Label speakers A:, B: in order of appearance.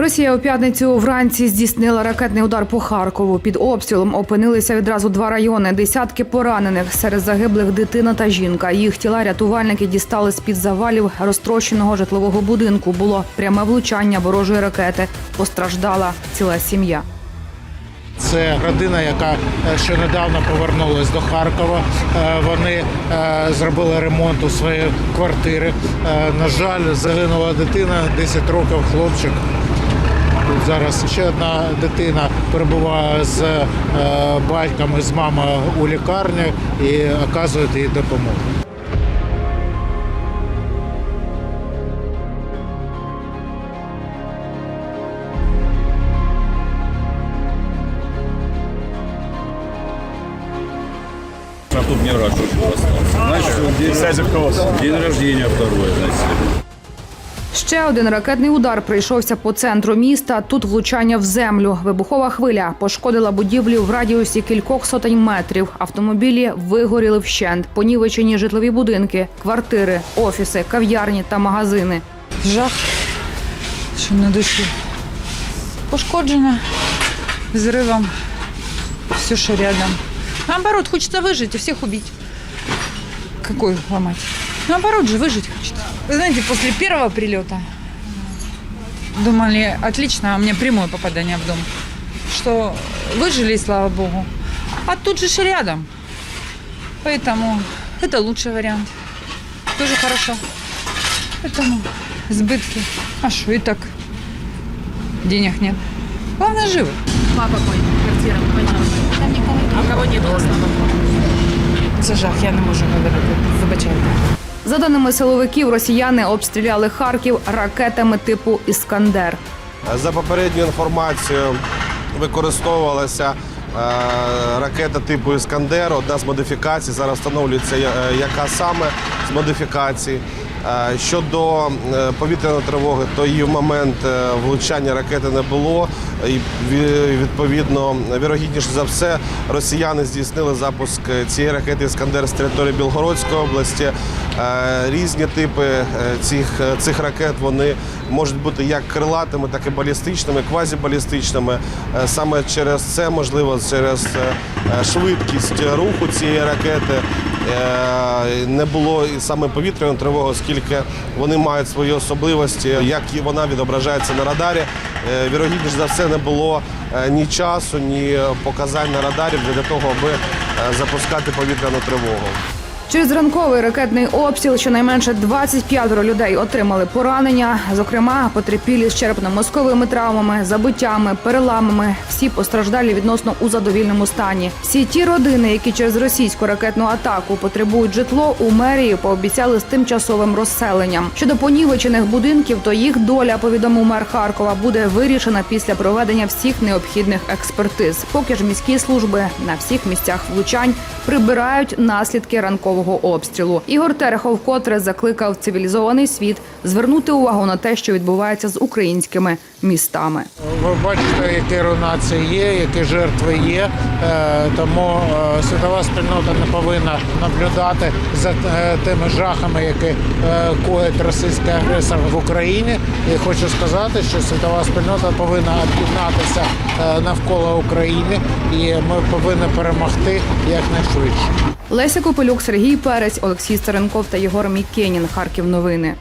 A: Росія у п'ятницю вранці здійснила ракетний удар по Харкову. Під обстрілом опинилися відразу два райони. Десятки поранених серед загиблих дитина та жінка. Їх тіла рятувальники дістали з під завалів розтрощеного житлового будинку. Було пряме влучання ворожої ракети. Постраждала ціла сім'я.
B: Це родина, яка е, ще недавно повернулась до Харкова. Е, Вони е, зробили ремонт у своєї квартири. Е, На жаль, загинула дитина, 10 років хлопчик. Тут зараз ще одна дитина перебуває з е, батьком і з мамою у лікарні і оказують їй допомогу.
C: А тут мне врач очень остался. Значит, день, день рождения второе, значит.
A: Ще один ракетний удар прийшовся по центру міста. Тут влучання в землю. Вибухова хвиля пошкодила будівлю в радіусі кількох сотень метрів. Автомобілі вигоріли вщент, понівечені житлові будинки, квартири, офіси, кав'ярні та магазини.
D: Жах, що на душі. Пошкоджена взрывом. Все, что рядом. Наоборот, хочется выжить и всех убить. Какой ломать? Наоборот же, выжить хочется. Вы знаете, после первого прилета думали, отлично, а у меня прямое попадание в дом. Что выжили, и слава богу. А тут же ж рядом. Поэтому это лучший вариант. Тоже хорошо. Поэтому сбытки. А что, и так денег нет. Главное, живы. Це жах, я не можу говорити. Вибачайте.
A: За даними силовиків, росіяни обстріляли Харків ракетами типу Іскандер.
E: За попередньою інформацією використовувалася е, ракета типу Іскандер, одна з модифікацій. Зараз встановлюється, е, яка саме з модифікацій. Е, Щодо повітряної тривоги, то її в момент влучання ракети не було. І відповідно, вірогідніше за все, росіяни здійснили запуск цієї ракети Іскандер з території Білгородської області. Е, Різні типи е, цих, цих ракет вони можуть бути як крилатими, так і балістичними, квазібалістичними. Е, Саме через це, можливо, через е, е, швидкість руху цієї ракети е, не було і саме повітряної тривоги, оскільки вони мають свої особливості, як і вона відображається на радарі. Е, Вірогідніше за все не було е, ні часу, ні показань на радарі для того, аби е, запускати повітряну тривогу.
A: Через ранковий ракетний обстріл щонайменше 25 людей отримали поранення. Зокрема, потерпілі з черепно-мозковими травмами, забиттями, переламами. Всі постраждалі відносно у задовільному стані. Всі ті родини, які через російську ракетну атаку потребують житло, у мерії пообіцяли з тимчасовим розселенням. Щодо понівечених будинків, то їх доля, повідомив мер Харкова, буде вирішена після проведення всіх необхідних експертиз. Поки ж міські служби на всіх місцях влучань прибирають наслідки ранкового обстрілу. Ігор Терехов вкотре закликав цивілізований світ звернути увагу на те, що відбувається з українськими містами.
B: Ви бачите, які руйнації є, які жертви є. Е, Тому е, світова спільнота не повинна наблюдати за е, тими жахами, які коїть російський агресор в Україні. І хочу сказати, що світова спільнота повинна об'єднатися навколо України, і ми повинні перемогти якнайшвидше.
A: Леся Копилюк, Сергій Перець, Олексій Старенков та Єгор Мікенін. Харків новини.